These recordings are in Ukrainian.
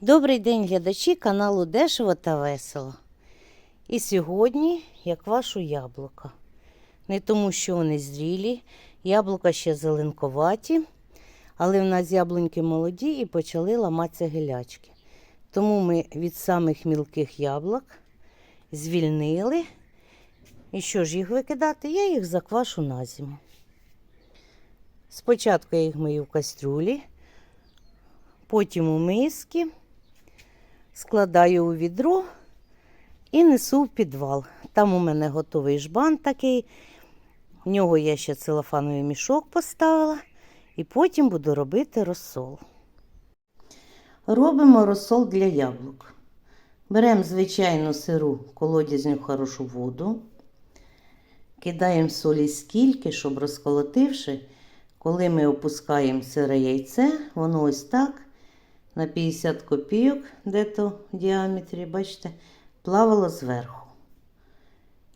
Добрий день, глядачі каналу Дешево та Весело. І сьогодні я квашу яблука. Не тому, що вони зрілі, яблука ще зеленковаті, але в нас яблуньки молоді і почали ламатися гілячки. Тому ми від самих мілких яблук звільнили. І що ж їх викидати? Я їх заквашу на зиму. Спочатку я їх мию в кастрюлі, потім у миски складаю у відро і несу в підвал. Там у мене готовий жбан такий. В нього я ще целофановий мішок поставила, і потім буду робити розсол. Робимо розсол для яблук. Беремо звичайну сиру колодязну хорошу воду, кидаємо солі скільки, щоб розколотивши, коли ми опускаємо сире яйце, воно ось так на 50 копійок, де-то в діаметрі, бачите, плавало зверху.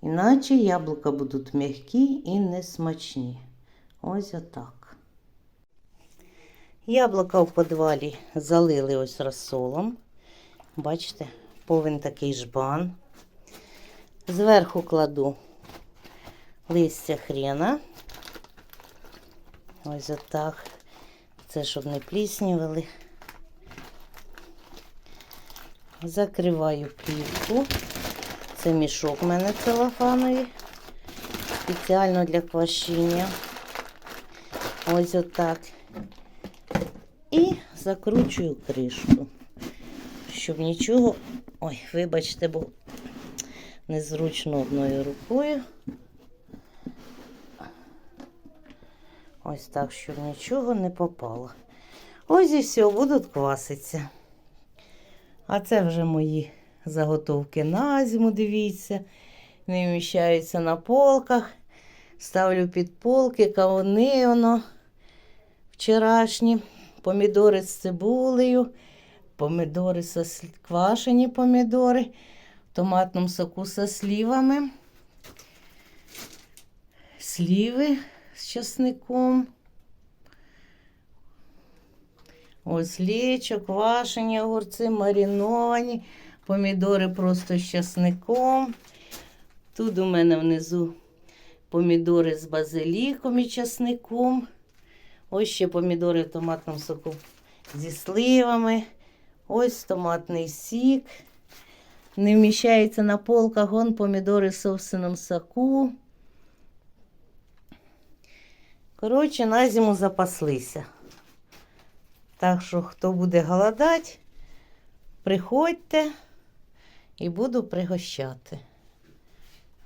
Іначе яблука будуть м'які і несмачні. Ось отак. Яблука в подвалі залили ось розсолом. Бачите, повен такий жбан. Зверху кладу листя хрена. Ось отак. Це щоб не пліснювали. Закриваю плівку. Це мішок у мене целофановий. Спеціально для квашіння. Ось отак. І закручую кришку, щоб нічого. Ой, вибачте, бо незручно одною рукою. Ось так, щоб нічого не попало. Ось і все, будуть кваситися. А це вже мої заготовки на зиму, дивіться. Не вміщаються на полках. Ставлю під полки, кавуни воно вчорашні, помідори з цибулею, помідори со квашені помідори, в томатному соку со слівами, сліви з часником. Ось лічо, квашені огурці, мариновані, помідори просто з часником. Тут у мене внизу помідори з базиліком і часником. Ось ще помідори в томатному соку зі сливами. Ось томатний сік. Не вміщається на полках, вон помідори в собственному соку. Коротше, на зиму запаслися. Так що, хто буде голодати, приходьте і буду пригощати.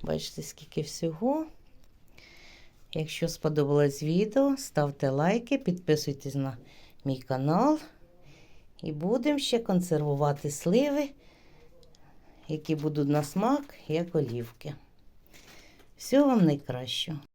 Бачите, скільки всього. Якщо сподобалось відео, ставте лайки, підписуйтесь на мій канал. І будемо ще консервувати сливи, які будуть на смак, як олівки. Всього вам найкращого.